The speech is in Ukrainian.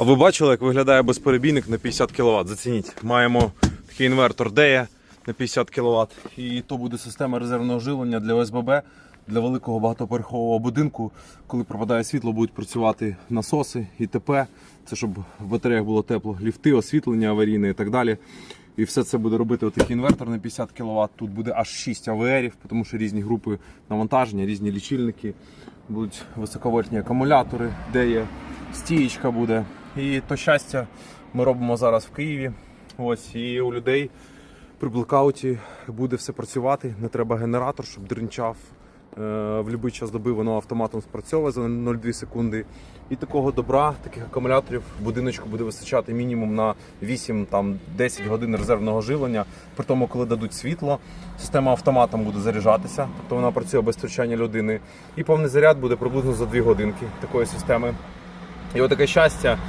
А ви бачили, як виглядає безперебійник на 50 кВт? Зацініть. Маємо такий інвертор DEA на 50 кВт. І то буде система резервного живлення для ОСББ, для великого багатоповерхового будинку. Коли пропадає світло, будуть працювати насоси, ІТП. Це щоб в батареях було тепло, ліфти, освітлення аварійне і так далі. І все це буде робити отакий інвертор на 50 кВт. Тут буде аж 6 АВРів, тому що різні групи навантаження, різні лічильники, будуть високовольтні акумулятори, де є стієчка буде. І то щастя ми робимо зараз в Києві. Ось і у людей при блокауті буде все працювати. Не треба генератор, щоб дринчав. Е, В будь-який час доби воно автоматом спрацьовує за 0,2 секунди. І такого добра, таких акумуляторів в будиночку буде вистачати мінімум на 8-10 годин резервного живлення. При тому, коли дадуть світло, система автоматом буде заряджатися, тобто вона працює без втручання людини. І повний заряд буде приблизно за 2 годинки такої системи. І отаке щастя.